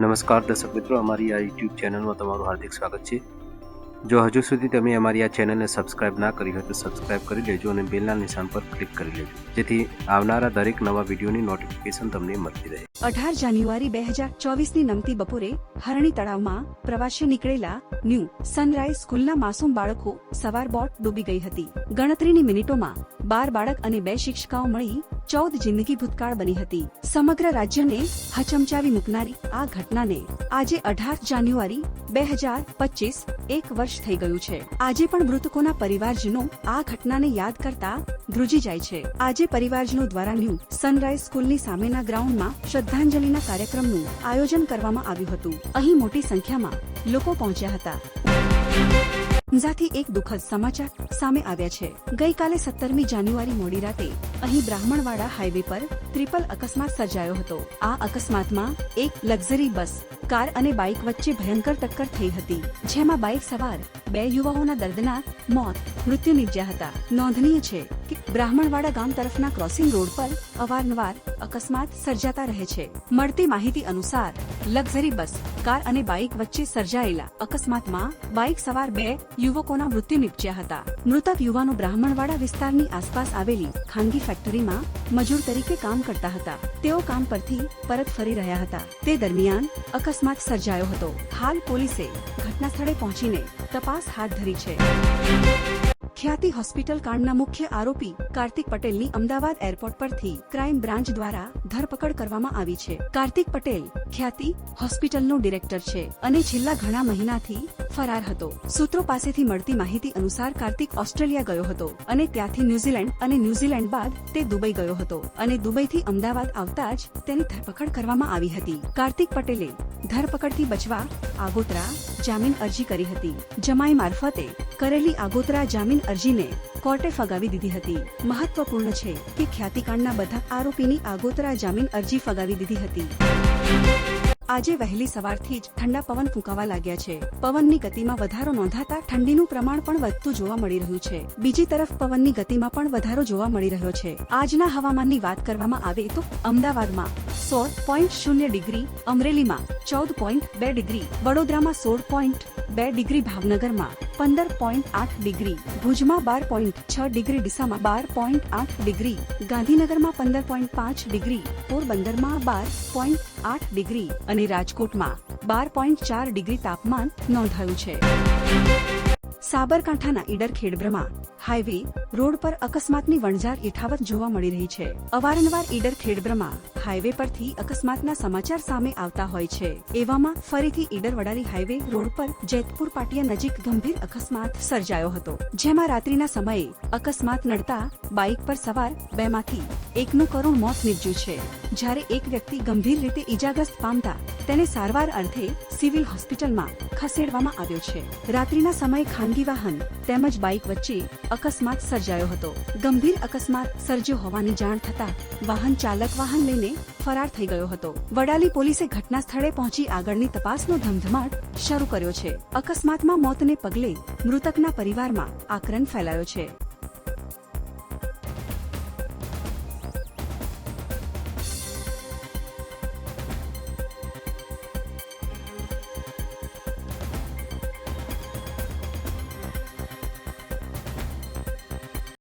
નમસ્કાર દર્શક મિત્રો, અમારી આ યુટ્યુબ ચેનલમાં તમારું હાર્દિક સ્વાગત છે. જો હજુ સુધી તમે અમારી આ ચેનલને સબસ્ક્રાઇબ ના કરી હોય તો સબસ્ક્રાઇબ કરી લેજો અને બેલના નિશાન પર ક્લિક કરી લેજો. જેથી આવનારા દરેક નવા વિડીયોની નોટિફિકેશન તમને મળતી રહે. અઢાર જાન્યુઆરી બે હજાર ચોવીસની નમતી બપોરે હરણી તળાવમાં પ્રવાસે નીકળેલા ન્યૂ સનરાઈઝ સ્કૂલના માસૂમ બાળકો સવાર બોટ ડૂબી ગઈ હતી. ગણતરીની મિનિટોમાં બાર બાળક અને બે શિક્ષિકાઓ મળી ચૌદ જિંદગી ભૂતકાળ બની હતી. સમગ્ર રાજ્યને હચમચાવી મૂકનારી આ ઘટનાને આજે અઢાર જાન્યુઆરી બે હજાર પચીસ એક વર્ષ થઈ ગયું છે. આજે પણ મૃતકોના પરિવારજનો આ ઘટનાને યાદ કરતા ધ્રુજી જાય છે. આજે પરિવારજનો દ્વારા ન્યૂ સનરાઈઝ સ્કૂલની સામેના ગ્રાઉન્ડમાં શ્રદ્ધાંજલિના કાર્યક્રમનું આયોજન કરવામાં આવ્યું હતું. અહીં મોટી સંખ્યામાં લોકો પહોંચ્યા હતા. ઝાથી એક દુઃખદ સમાચાર સામે આવ્યા છે. ગઈકાલે સત્તરમી જાન્યુઆરી મોડી રાતે અહીં બ્રાહ્મણવાડા હાઈવે પર ટ્રિપલ અકસ્માત સર્જાયો હતો. આ અકસ્માતમાં એક લક્ઝરી બસ, કાર અને બાઇક વચ્ચે ભયંકર ટક્કર થઈ હતી, જેમાં બાઇક સવાર બે યુવાઓના દર્દનાક મોત, મૃત્યુ નિપજ્યા હતા. નોંધનીય છે કે બ્રાહ્મણવાડા ગામ તરફના ક્રોસિંગ રોડ પર અવારનવાર અકસ્માત સર્જાતા રહે છે. મળતી માહિતી અનુસાર, લક્ઝરી બસ, કાર અને બાઇક વચ્ચે સર્જાયેલા અકસ્માતમાં બાઇક સવાર બે યુવકોના મૃત્યુ નીપજ્યા હતા. મૃતક યુવાનો બ્રાહ્મણવાડા વિસ્તારની આસપાસ આવેલી ખાનગી ફેક્ટરીમાં મજૂર તરીકે કામ કરતા હતા. તેઓ કામ પરથી પરત ફરી રહ્યા હતા. તે દરમિયાન અકસ્માત સર્જાયો હતો. હાલ પોલીસે ઘટના સ્થળે પહોંચીને તપાસ હાથ ધરી છે. ખ્યાતિ હોસ્પિટલ કાંડના મુખ્ય આરોપી કાર્તિક પટેલની અમદાવાદ એરપોર્ટ પરથી ક્રાઇમ બ્રાન્ચ દ્વારા ધરપકડ કરવામાં આવી છે. કાર્તિક પટેલ ખ્યાતિ હોસ્પિટલનો ડિરેક્ટર છે અને છેલ્લા ઘણા મહિનાથી ફરાર હતો. સૂત્રો પાસેથી મળતી માહિતી અનુસાર કાર્તિક ઓસ્ટ્રેલિયા ગયો હતો અને ત્યાંથી ન્યુઝીલેન્ડ અને ન્યુઝીલેન્ડ બાદ તે દુબઈ ગયો હતો અને દુબઈથી અમદાવાદ આવતા જ તેની ધરપકડ કરવામાં આવી હતી. કાર્તિક પટેલે ધરપકડથી બચવા આગોતરા જામીન અરજી કરી હતી. જમાઈ મારફતે કરેલી આગોતરા જામીન અરજીને કોર્ટે ફગાવી દીધી હતી. મહત્વપૂર્ણ છે કે ખ્યાતિકાંડના બધા આરોપીની આગોતરા જામીન અરજી ફગાવી દીધી હતી. આજે વહેલી સવારથી જ ઠંડા પવન ફૂંકાવા લાગ્યા છે. પવનની ગતિમાં વધારો નોંધાતા ઠંડીનું પ્રમાણ પણ વધતું જોવા મળી રહ્યું છે. બીજી તરફ પવનની ગતિમાં પણ વધારો જોવા મળી રહ્યો છે. આજના હવામાનની વાત કરવામાં આવે તો અમદાવાદમાં સોળ પોઈન્ટ શૂન્ય ડિગ્રી, અમરેલીમાં ચૌદ પોઈન્ટ બે ડિગ્રી, વડોદરામાં સોળ પોઈન્ટ બે ડિગ્રી, ભાવનગરમાં પંદર પોઈન્ટ આઠ ડિગ્રી, ભુજમાં બાર પોઈન્ટ છ ડિગ્રી ડીસામાં બાર પોઈન્ટ આઠ ડિગ્રી, ગાંધીનગરમાં પંદર પોઈન્ટ પાંચ ડિગ્રી, પોરબંદરમાં બાર પોઈન્ટ આઠ ડિગ્રી અને રાજકોટમાં બાર પોઈન્ટ ચાર ડિગ્રી તાપમાન નોંધાયું છે. સાબરકાંઠાના ઈડર ખેડબ્રહ્મા હાઈવે રોડ પર અકસ્માતની વણઝાર યથાવત જોવા મળી રહી છે. અવારનવાર ઈડર ખેડબ્રહ્મા હાઈવે પરથી અકસ્માતના સમાચાર સામે આવતા હોય છે. એવામાં ફરીથી ઈડર વડાલી હાઈવે રોડ પર જેતપુર પાટિયા નજીક ગંભીર અકસ્માત સર્જાયો હતો. જેમાં રાત્રિના સમયે અકસ્માત નડતા બાઇક પર સવાર બેમાંથી એકનું કરુણ મોત નીપજ્યું છે. જ્યારે એક વ્યક્તિ ગંભીર રીતે ઈજાગ્રસ્ત પામતા તેને સારવાર અર્થે સિવિલ હોસ્પિટલમાં ખસેડવામાં આવ્યો છે. રાત્રિના સમયે ખાનગી વાહન તેમજ બાઇક વચ્ચે અકસ્માત સર્જાયો હતો. ગંભીર અકસ્માત સર્જ્યો હોવાની જાણ થતા વાહન ચાલક વાહન લઈને ફરાર થઈ ગયો હતો. વડાલી પોલીસે ઘટના સ્થળે પહોંચી આગળની તપાસનો ધમધમાટ શરૂ કર્યો છે. અકસ્માતમાં મોતને પગલે મૃતકના પરિવારમાં આક્રંદ ફેલાયો છે.